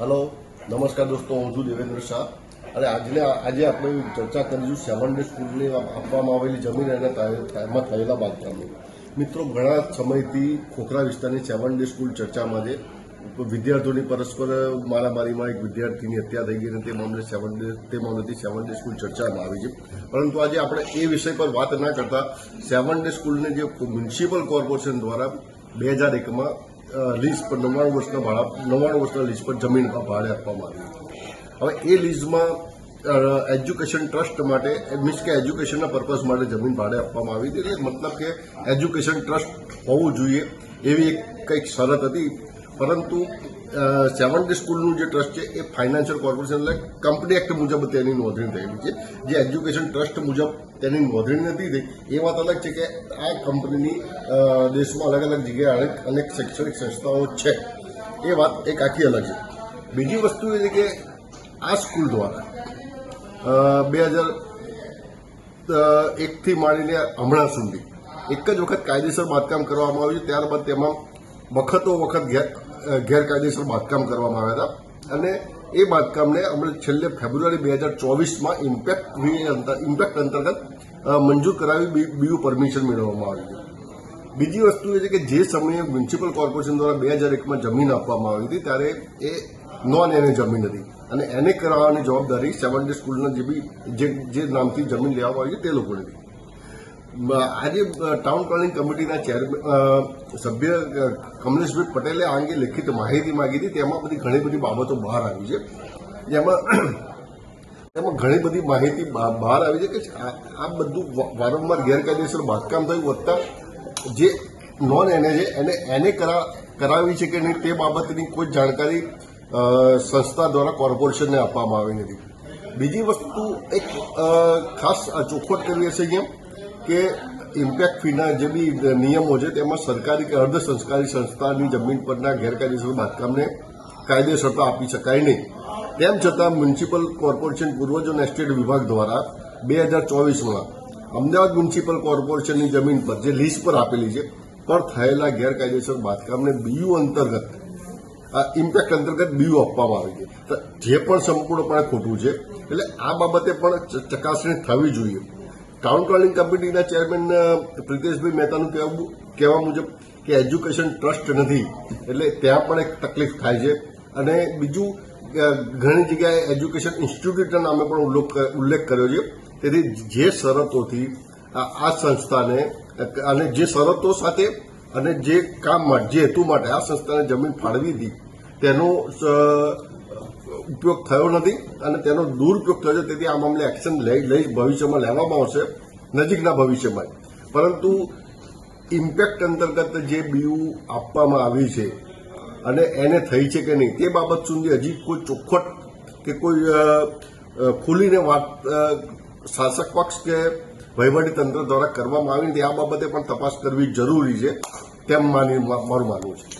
Hello, નમસ્કાર દોસ્તો, હું છું દેવેન્દ્ર શાહ. અને આજને આજે આપણે ચર્ચા કરીશું સેવન ડે સ્કૂલને આપવામાં આવેલી જમીન અને એમાં થયેલા બાંધકામની. મિત્રો, ઘણા સમયથી ખોખરા વિસ્તારની સેવન ડે સ્કૂલ ચર્ચામાં છે. વિદ્યાર્થીઓની પરસ્પર મારામારીમાં એક વિદ્યાર્થીની હત્યા થઈ ગઈ અને તે મામલે સેવન ડે તે મામલેથી સેવન ડે સ્કૂલ ચર્ચામાં આવી છે. પરંતુ આજે આપણે એ વિષય પર વાત ના કરતા સેવન ડે સ્કૂલને જે મ્યુનિસિપલ કોર્પોરેશન દ્વારા બે હજાર એકમાં લીઝ પર નવ્વાણું વર્ષના ભાડા નવ્વાણું વર્ષના લીઝ પર જમીન ભાડે આપવામાં આવી હવે એ લીઝમાં એજ્યુકેશન ટ્રસ્ટ માટે મીન્સ કે એજ્યુકેશનના પર્પઝ માટે જમીન ભાડે આપવામાં આવી હતી. એટલે મતલબ કે એજ્યુકેશન ટ્રસ્ટ હોવું જોઈએ એવી એક કંઈક શરત હતી. પરંતુ સેવન ડે સ્કૂલનું જે ટ્રસ્ટ છે, એ ફાઇનાન્શિયલ કોર્પોરેશન એટલે કંપની એક્ટ મુજબ તેની નોંધણી થયેલી છે. જે એજ્યુકેશન ટ્રસ્ટ મુજબ તેની નોંધણી નથી થઈ. એ વાત અલગ છે કે આ કંપનીની દેશમાં અલગ અલગ જગ્યાએ અનેક શૈક્ષણિક સંસ્થાઓ છે. એ વાત એક આખી અલગ છે. બીજી વસ્તુ એ છે કે આ સ્કૂલ દ્વારા બે હજાર એકથી માંડીને હમણાં સુધી એક જ વખત કાયદેસર બાંધકામ કરવામાં આવ્યું ત્યારબાદ તેમાં વખતો વખત ગેરકાયદેસર બાંધકામ કરવામાં આવ્યા હતા અને એ બાંધકામને અમે છેલ્લે ફેબ્રુઆરી બે હજાર ચોવીસમાં ઇમ્પેક્ટ ઇમ્પેક્ટ અંતર્ગત મંજૂર કરાવી બીયું પરમિશન મેળવવામાં આવ્યું બીજી વસ્તુ એ છે કે જે સમયે મ્યુનિસિપલ કોર્પોરેશન દ્વારા બે હજાર એકમાં જમીન આપવામાં આવી હતી, ત્યારે એ નોન એને જમીન હતી અને એને કરાવવાની જવાબદારી સેવન ડે સ્કૂલના જે બી, જે નામથી જમીન લેવામાં આવી તે લોકોની હતી. આજે ટાઉન પ્લાનિંગ કમિટીના ચેરમેન સભ્ય કમલેશભાઈ પટેલે આ અંગે લેખિત માહિતી માંગી હતી. તેમાં બધી ઘણી બધી બાબતો બહાર આવી છે. જેમાં એમાં ઘણી બધી માહિતી બહાર આવી છે કે આ બધું વારંવાર ગેરકાયદેસર બાંધકામ થયું વધતા જે નોન એને છે, એને એને કરા, કરાવી છે કે નહીં તે બાબતની કોઈ જાણકારી સંસ્થા દ્વારા કોર્પોરેશનને આપવામાં આવી નથી. બીજી વસ્તુ એક ખાસ ચોખવટ કરવી હશે અહીંયા. કે ઇમ્પેક્ટ ફીના જે બી નિયમો છે, તેમાં સરકારી કે અર્ધ સંસ્કારી સંસ્થાની જમીન પરના ગેરકાયદેસર બાંધકામને કાયદેસરતા આપી શકાય નહીં. તેમ છતાં મ્યુનિસિપલ કોર્પોરેશન પૂર્વજ અને એસ્ટેટ વિભાગ દ્વારા બે હજાર ચોવીસમાં અમદાવાદ મ્યુનિસિપલ કોર્પોરેશનની જમીન પર જે લીઝ પર આપેલી છે, પર થયેલા ગેરકાયદેસર બાંધકામને બીયુ અંતર્ગત, આ ઇમ્પેક્ટ અંતર્ગત બીયુ આપવામાં આવી છે. જે પણ સંપૂર્ણપણે ખોટું છે, એટલે આ બાબતે પણ ચકાસણી થવી જોઈએ. ટાઉન પ્લાનિંગ કમિટીના ચેરમેન પ્રિતેશભાઈ મહેતાનું કહેવું કહેવા મુજબ કે એજ્યુકેશન ટ્રસ્ટ નથી. એટલે ત્યાં પણ એક તકલીફ થાય છે. અને બીજું ઘણી જગ્યાએ એજ્યુકેશન ઇન્સ્ટિટ્યૂટના નામે પણ ઉલ્લેખ કર્યો છે. તેથી જે શરતોથી આ સંસ્થાને, અને જે શરતો સાથે અને જે કામ માટે જે હેતુ માટે આ સંસ્થાને જમીન ફાળવી હતી, તેનો ઉપયોગ થયો નથી અને તેનો દુરુપયોગ થયો છે. તેથી આ મામલે એક્શન લઈ લઈ ભવિષ્યમાં, લેવામાં આવશે નજીકના ભવિષ્યમાં. પરંતુ ઇમ્પેક્ટ અંતર્ગત જે બીયુ આપવામાં આવી છે અને એને થઈ છે કે નહીં, તે બાબત સુધી હજી કોઈ ચોખ્ખટ કે કોઈ ખુલીને વાત શાસક પક્ષ કે વહીવટી તંત્ર દ્વારા કરવામાં આવી નથી. આ બાબતે પણ તપાસ કરવી જરૂરી છે. તેમ માની મારું માનવું છે.